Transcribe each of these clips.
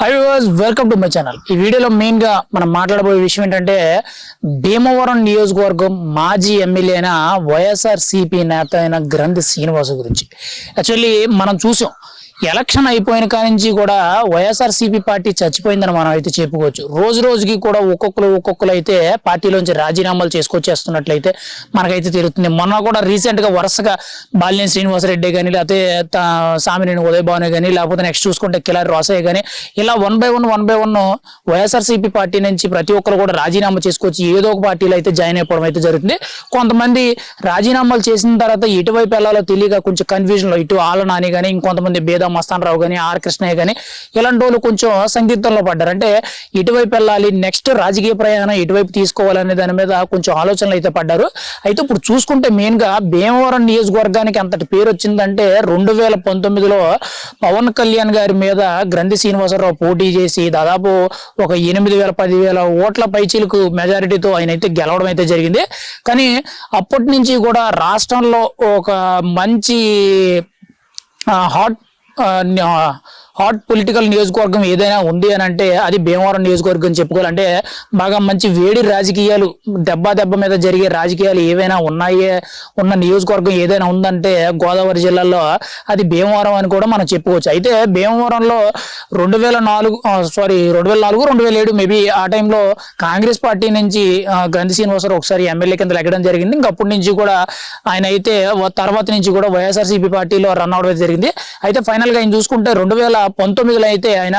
Hi was welcome to my channel ఈ వీడియోలో మెయిన్గా మనం మాట్లాడబోయే విషయం ఏంటంటే భీమవరం నియోజకవర్గం మాజీ ఎమ్మెల్యే అయిన వైఎస్ఆర్ సిపి నేత అయిన గ్రంథి శ్రీనివాసు గురించి. యాక్చువల్లీ మనం చూసాం ఎలక్షన్ అయిపోయిన కానించి నుంచి కూడా వైఎస్ఆర్ సిపి పార్టీ చచ్చిపోయిందని మనం అయితే చెప్పుకోవచ్చు. రోజు రోజుకి కూడా ఒక్కొక్కరు ఒక్కొక్కరు అయితే పార్టీలోంచి రాజీనామాలు చేసుకొచ్చేస్తున్నట్లయితే మనకైతే తెలుస్తుంది. మొన్న కూడా రీసెంట్గా వరుసగా బాలినేని శ్రీనివాసరెడ్డి కానీ లేకపోతే సామినేని ఉదయ్ కానీ లేకపోతే నెక్స్ట్ చూసుకుంటే కిలారి రోసయ్య కానీ ఇలా one by one one by one YSRCP party నుంచి ప్రతి ఒక్కరు కూడా రాజీనామా చేసుకొచ్చి ఏదో ఒక పార్టీలో అయితే జాయిన్ అయిపోవడం అయితే జరుగుతుంది. కొంతమంది రాజీనామాలు చేసిన తర్వాత ఎటువైపు వెళ్ళాలో తెలియక కొంచెం కన్ఫ్యూజన్లో ఇటు ఆలనాని కానీ ఇంకొంతమంది భేదం మస్తాన్ రావు కానీ ఆర్ కృష్ణయ్య కానీ ఇలాంటి వాళ్ళు కొంచెం సంగీతంలో పడ్డారు. అంటే ఇటువైపు వెళ్ళాలి నెక్స్ట్ రాజకీయ ప్రయాణం ఇటువైపు తీసుకోవాలనే దాని మీద కొంచెం ఆలోచనలు అయితే పడ్డారు. అయితే ఇప్పుడు చూసుకుంటే మెయిన్గా భీమవరం నియోజకవర్గానికి అంతటి పేరు వచ్చిందంటే రెండు వేల పంతొమ్మిదిలో పవన్ కళ్యాణ్ గారి మీద గ్రంథి శ్రీనివాసరావు పోటీ చేసి దాదాపు ఒక ఎనిమిది వేల పదివేల ఓట్ల పైచీలకు మెజారిటీతో ఆయన అయితే గెలవడం అయితే జరిగింది. కానీ అప్పటి నుంచి కూడా రాష్ట్రంలో ఒక మంచి హాట్ 呃你好啊 హాట్ పొలిటికల్ నియోజకవర్గం ఏదైనా ఉంది అని అంటే అది భీమవరం నియోజకవర్గం చెప్పుకోవాలంటే బాగా మంచి వేడి రాజకీయాలు దెబ్బ దెబ్బ మీద జరిగే రాజకీయాలు ఏవైనా ఉన్నాయే? ఉన్న నియోజకవర్గం ఏదైనా ఉందంటే గోదావరి జిల్లాలో అది భీమవరం అని కూడా మనం చెప్పుకోవచ్చు. అయితే భీమవరంలో రెండు వేల నాలుగు సారీ రెండు వేల నాలుగు రెండు వేల ఏడు మేబీ ఆ టైంలో కాంగ్రెస్ పార్టీ నుంచి గ్రంథి శ్రీనివాసరావు ఒకసారి ఎమ్మెల్యే కింద లెగ్గడం జరిగింది. ఇంకా అప్పటి నుంచి కూడా ఆయన అయితే తర్వాత నుంచి కూడా వైఎస్ఆర్సీపీ పార్టీలో రన్ అవడం జరిగింది. అయితే ఫైనల్గా ఆయన చూసుకుంటే రెండు వేల పంతొమ్మిదిలో అయితే ఆయన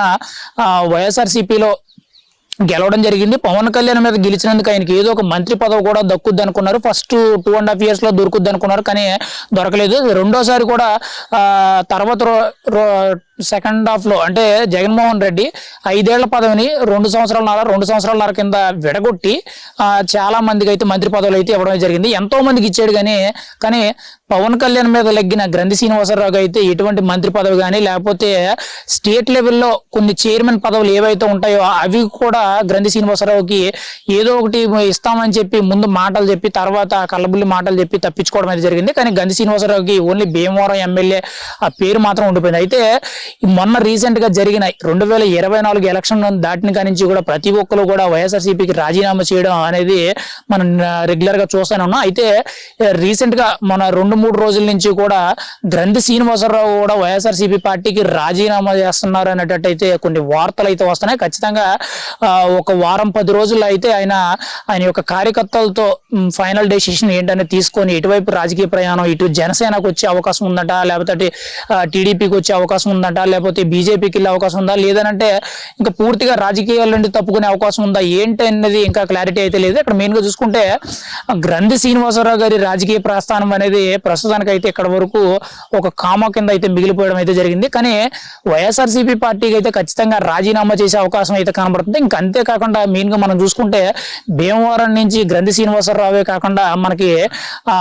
వైఎస్ఆర్సీపీలో గెలవడం జరిగింది. పవన్ కళ్యాణ్ మీద గెలిచినందుకు ఆయనకి ఏదో ఒక మంత్రి పదవి కూడా దక్కుద్ది అనుకున్నారు ఫస్ట్ టూ అండ్ హాఫ్ ఇయర్స్లో దొరుకుద్ది అనుకున్నారు కానీ దొరకలేదు. రెండోసారి కూడా తర్వాత సెకండ్ హాఫ్లో అంటే జగన్మోహన్ రెడ్డి ఐదేళ్ళ పదవిని రెండు సంవత్సరాల రెండు సంవత్సరాల కింద విడగొట్టి చాలా మందికి అయితే మంత్రి పదవులు అయితే ఇవ్వడం జరిగింది. ఎంతో మందికి ఇచ్చాడు కానీ కానీ పవన్ కళ్యాణ్ మీద లెగ్గిన గ్రంథి శ్రీనివాసరావు అయితే ఎటువంటి మంత్రి పదవి కానీ లేకపోతే స్టేట్ లెవెల్లో కొన్ని చైర్మన్ పదవులు ఏవైతే ఉంటాయో అవి కూడా గ్రంథి శ్రీనివాసరావుకి ఏదో ఒకటి ఇస్తామని చెప్పి ముందు మాటలు చెప్పి తర్వాత కళ్ళబుల్లి మాటలు చెప్పి తప్పించుకోవడం అయితే జరిగింది. కానీ గంధి శ్రీనివాసరావుకి ఓన్లీ భీమవరం ఎమ్మెల్యే ఆ పేరు మాత్రం ఉండిపోయింది. అయితే మొన్న రీసెంట్గా జరిగిన రెండు వేల ఇరవై నాలుగు ఎలక్షన్ దాటిన కాడి నుంచి కూడా ప్రతి ఒక్కరు కూడా వైఎస్ఆర్సీపీకి రాజీనామా చేయడం అనేది మనం రెగ్యులర్గా చూస్తూనే ఉన్నాం. అయితే రీసెంట్గా మన రెండు మూడు రోజుల నుంచి కూడా గ్రంథి శ్రీనివాసరావు కూడా వైఎస్ఆర్సీపీ పార్టీకి రాజీనామా చేస్తున్నారు అనేటట్టు అయితే కొన్ని వార్తలు అయితే వస్తున్నాయి. ఖచ్చితంగా ఒక వారం పది రోజుల్లో అయితే ఆయన ఆయన యొక్క కార్యకర్తలతో ఫైనల్ డెసిషన్ ఏంటనే తీసుకొని ఇటువైపు రాజకీయ ప్రయాణం ఇటు జనసేనకు వచ్చే అవకాశం ఉందట లేకపోతే టీడీపీకి వచ్చే అవకాశం ఉందట లేకపోతే బీజేపీకి వెళ్ళే అవకాశం ఉందా? లేదనంటే ఇంకా పూర్తిగా రాజకీయాల నుండి తప్పుకునే అవకాశం ఉందా? ఏంటి అనేది ఇంకా క్లారిటీ అయితే లేదు. ఇక్కడ మెయిన్గా చూసుకుంటే గ్రంథి శ్రీనివాసరావు గారి రాజకీయ ప్రస్థానం అనేది ప్రస్తుతానికి అయితే ఇక్కడ వరకు ఒక కామా కింద అయితే మిగిలిపోవడం అయితే జరిగింది. కానీ వైఎస్ఆర్సీపీ పార్టీకి అయితే ఖచ్చితంగా రాజీనామా చేసే అవకాశం అయితే కనబడుతుంది. ఇంకా అంతేకాకుండా మెయిన్గా మనం చూసుకుంటే భీమవరం నుంచి గ్రంథి శ్రీనివాసరావే కాకుండా మనకి ఆ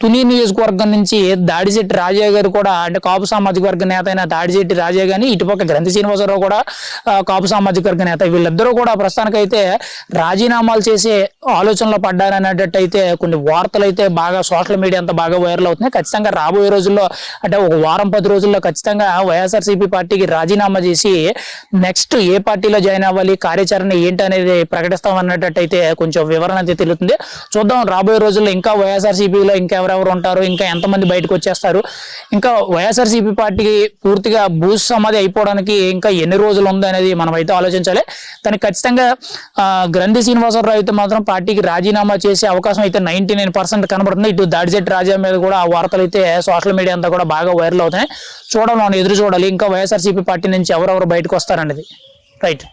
తుని నియోజకవర్గం నుంచి దాడిశెట్టి రాజయ్య గారు కూడా అంటే కాపు సామాజిక వర్గ నేత అయిన దాడిశెట్టి రాజయ్య గాని ఇటుపక్క గ్రంథి శ్రీనివాసరావు కూడా కాపు సామాజిక వర్గ నేత. వీళ్ళిద్దరూ కూడా ప్రస్తుతానికైతే రాజీనామాలు చేసే ఆలోచనలో పడ్డారనేటట్టు అయితే కొన్ని వార్తలు అయితే బాగా సోషల్ మీడియా అంతా బాగా వైరల్ అవుతున్నాయి. ఖచ్చితంగా రాబోయే రోజుల్లో అంటే ఒక వారం పది రోజుల్లో ఖచ్చితంగా వైఎస్ఆర్సీపీ పార్టీకి రాజీనామా చేసి నెక్స్ట్ ఏ పార్టీలో జాయిన్ అవ్వాలి కార్యాచరణ ఏంటి అనేది ప్రకటిస్తాం అయితే కొంచెం వివరణ అయితే తెలుస్తుంది. చూద్దాం రాబోయే రోజుల్లో ఇంకా వైఎస్ఆర్సీపీలో ఇంకా ఎవరెవరు ఉంటారు ఇంకా ఎంతమంది బయటకు వచ్చేస్తారు. ఇంకా వైఎస్ఆర్సీపీ పార్టీకి పూర్తిగా భూస్ సమాధి అయిపోవడానికి ఇంకా ఎన్ని రోజులు ఉంది అనేది మనం అయితే ఆలోచించాలి. దానికి ఖచ్చితంగా గ్రంథి శ్రీనివాసరావు అయితే మాత్రం పార్టీకి రాజీనామా చేసే అవకాశం అయితే నైన్టీ నైన్ పర్సెంట్ కనబడుతుంది. ఇటు దాడిజెట్ రాజా మీద కూడా ఆ వార్తలు అయితే సోషల్ మీడియా అంతా కూడా బాగా వైరల్ అవుతున్నాయి. చూడాలి మనం ఎదురు చూడాలి. ఇంకా వైఎస్ఆర్సీపీ పార్టీ నుంచి ఎవరెవరు బయటకు వస్తారనేది. రైట్.